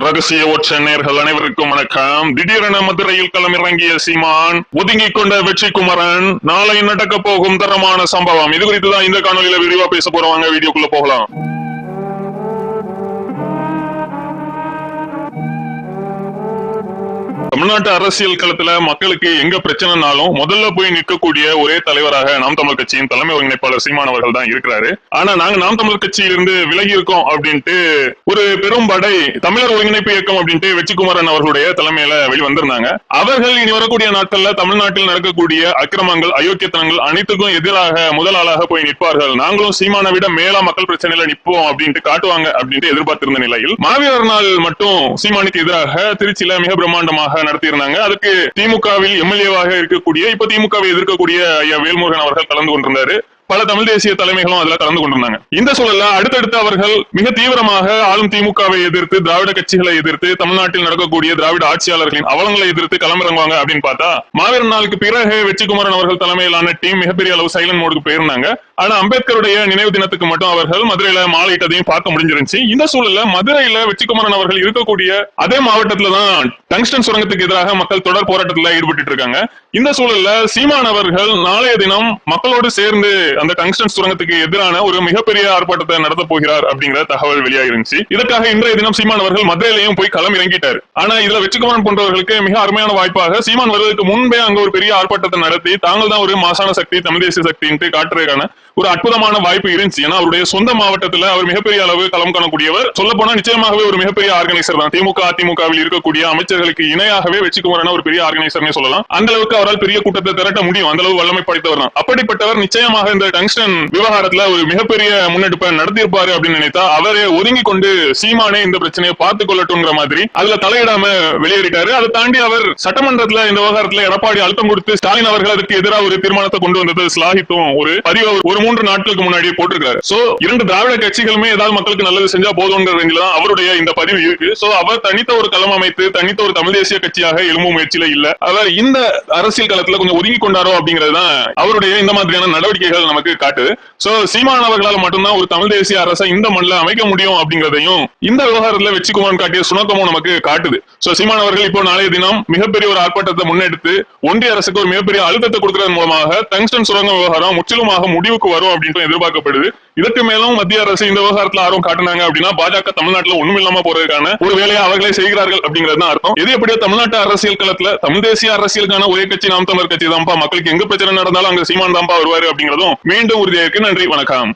ரகசிய ஒற்ற நேர்கள் அனைவருக்கும் வணக்கம். திடீரென மதுரையில் களமிறங்கிய சீமான் ஒதுங்கிக் கொண்ட வெற்றி குமரன் நாளை நடக்க போகும் தரமான சம்பவம். இது குறித்து தான் இந்த காணொலியில விரிவா பேச போறவங்க வீடியோக்குள்ள போகலாம். தமிழ்நாட்டு அரசியல் களத்துல மக்களுக்கு எங்க பிரச்சனைனாலும் முதல்ல போய் நிற்கக்கூடிய ஒரே தலைவராக நாம் தமிழ் கட்சியின் தலைமை ஒருங்கிணைப்பாளர் சீமான் அவர்கள் தான் இருக்கிறாரு. ஆனா நாங்க நாம் தமிழ் கட்சியிலிருந்து விலகி இருக்கோம் அப்படின்ட்டு ஒரு பெரும் படை தமிழர் ஒருங்கிணைப்பு இயக்கம் அப்படின்ட்டு வெற்றிக்குமரன் அவர்களுடைய தலைமையில வெளிவந்திருந்தாங்க. அவர்கள் இனி வரக்கூடிய நாட்கள்ல தமிழ்நாட்டில் நடக்கக்கூடிய அக்கிரமங்கள் அயோக்கியத்தனங்கள் அனைத்துக்கும் எதிராக முதல் ஆளாக போய் நிற்பார்கள். நாங்களும் சீமானை விட மேலா மக்கள் பிரச்சனையில நிற்போம் அப்படின்ட்டு காட்டுவாங்க அப்படின்ட்டு எதிர்பார்த்திருந்த நிலையில் மாவீரர் நாள் மட்டும் சீமானுக்கு எதிராக திருச்சியில மிக பிரம்மாண்டமாக நடத்தியிருந்தாங்க. அதுக்கு திமுகவில் எம்எல்ஏவாக இருக்கக்கூடிய இப்ப திமுகவை எதிர்க்கக்கூடிய ஐயா வேல்முருகன் அவர்கள் கலந்து கொண்டிருந்தாரு. பல தமிழ் தேசிய தலைமைகளும் அதுல கலந்து கொண்டிருந்தாங்க. இந்த சூழல்ல அடுத்தடுத்து அவர்கள் மிக தீவிரமாக ஆளும் திமுகவை எதிர்த்து திராவிட கட்சிகளை எதிர்த்து தமிழ்நாட்டில் நடக்கக்கூடிய திராவிட ஆட்சியாளர்களின் அவலங்களை எதிர்த்து களமிறங்குவாங்க அப்படின்னு பார்த்தா மாவீரன் நாளுக்கு பிறகு வெற்றிக்குமரன் அவர்கள் தலைமையிலான டீம் மிகப்பெரிய அளவு சைலண்ட் மோடுக்கு போயிருந்தாங்க. ஆனா அம்பேத்கருடைய நினைவு தினத்துக்கு மட்டும் அவர்கள் மதுரையில மாலையிட்டதையும் பார்க்க முடிஞ்சிருந்துச்சு. இந்த சூழல்ல மதுரையில வெற்றிக்குமரன் அவர்கள் இருக்கக்கூடிய அதே மாவட்டத்துல தான் டங்ஸ்டன் சுரங்கத்துக்கு எதிராக மக்கள் தொடர் போராட்டத்துல ஈடுபட்டு இருக்காங்க. இந்த சூழல்ல சீமான் அவர்கள் நாளைய தினம் மக்களோடு சேர்ந்து அந்த டங்ஸ்டன் சுரங்கத்துக்கு எதிரான ஒரு மிகப்பெரிய ஆர்ப்பாட்டத்தை நடத்த போகிறார் அப்படிங்கிற தகவல் வெளியாகிருந்துச்சு. இதற்காக இன்றைய தினம் சீமான் அவர்கள் மதுரையிலையும் போய் களம் இறங்கிட்டார். ஆனா இதுல வெற்றிக்குமரன் போன்றவர்களுக்கு மிக அருமையான வாய்ப்பாக சீமான் வருவதற்கு முன்பே அங்க ஒரு பெரிய ஆர்ப்பாட்டத்தை நடத்தி தாங்கள் தான் ஒரு மாசான சக்தி தமிழ் தேசிய சக்தின்ட்டு காட்டுறதுக்கான ஒரு அற்புதமான வாய்ப்பு இருந்துச்சு. ஏன்னா அவருடைய சொந்த மாவட்டத்துல அவர் மிகப்பெரிய அளவு களம் காணக்கூடியவர். சொல்ல போனா நிச்சயமாகவே ஒரு மிகப்பெரிய ஆர்கனைசர் தான். திமுக அதிமுகவில் இருக்கக்கூடிய அமைச்சர்களுக்கு இணையாகவே வச்சுக்குமாரான ஒரு பெரிய ஆர்கனைசர்னே சொல்லலாம். அந்த அளவுக்கு அவரால் பெரிய கூட்டத்தை திரட்ட முடியும். அந்த அளவு வல்லமை படைத்தவர் தான். அப்படிப்பட்டவர் நிச்சயமாக இந்த டங்ஸ்டன் விவகாரத்துல ஒரு மிகப்பெரிய முன்னெடுப்பை நடத்தியிருப்பாரு அப்படின்னு நினைத்தா அவரே ஒதுங்கி கொண்டு சீமானே இந்த பிரச்சனையை பார்த்து கொள்ளட்டும்ங்கிற மாதிரி அதுல தலையிடாம வெளியேறிட்டாரு. அதை தாண்டி அவர் சட்டமன்றத்துல இந்த விவகாரத்துல எடப்பாடி அழுத்தம் கொடுத்து ஸ்டாலின் அவர்கள் அதுக்கு எதிராக ஒரு தீர்மானத்தை கொண்டு வந்தது ஸ்லாகித்தும் ஒரு பதிவு ஒரு மூன்று நாட்களுக்கு முன்னாடியே போட்டிருக்காரு. சோ இரண்டு திராவிட கட்சிகளுமே ஏதாவது மக்களுக்கு நல்லது செஞ்சா போதும்ங்கிற ரேஞ்சில தான் அவருடைய இந்த பதிவு இருக்கு. சோ அவர் தனித்த ஒரு களம் அமைத்து தனித்த ஒரு தமிழ் தேசிய கட்சியாக எழும்பும் முயற்சியில இல்ல. அவர் இந்த அரசியல் களத்துல கொஞ்சம் ஒதுங்கி கொண்டாரோ அப்படிங்கிறது தான் அவருடைய இந்த மாதிரியான நடவடிக்கைகள் நமக்கு காட்டுது. சோ சீமான் அவர்களால் மட்டும்தான் ஒரு தமிழ் தேசிய அரசை இந்த மண்ணில் அமைக்க முடியும் அப்படிங்கிறதையும் இந்த விவகாரத்துல வெற்றிக்குமார் காட்டிய சுணக்கமும் நமக்கு காட்டுது. சோ சீமான் அவர்கள் இப்போ நாளைய தினம் மிகப்பெரிய ஒரு ஆர்ப்பாட்டத்தை முன்னெடுத்து ஒன்றிய அரசுக்கு ஒரு மிகப்பெரிய அழுத்தத்தை கொடுக்கறதன் மூலமாக டங்ஸ்டன் சுரங்க விவகாரம் முற்றிலுமாக முடிவுக்கு வரும் அப்படின்னு எதிர்பார்க்கப்படுது. இதற்கு மேலும் மத்திய அரசு இந்த விவகாரத்துல ஆர்வம் காட்டினாங்க அப்படின்னா பாஜக தமிழ்நாட்டுல ஒண்ணும் இல்லாம போறதுக்கான ஒரு வேலையை அவர்களே செய்கிறார்கள் அப்படிங்கிறது தான் அர்த்தம். எது எப்படியோ தமிழ்நாட்டு அரசியல் களத்துல தமிழ் தேசிய அரசியலுக்கான ஒரே கட்சி நாம் தமிழர் கட்சி தான்ப்பா மக்களுக்கு எங்க பிரச்சனை நடந்தாலும் அங்க சீமான் தான்ப்பா வருவாரு அப்படிங்கிறதும் மீண்டும் உறுதியாக நன்றி வணக்கம்.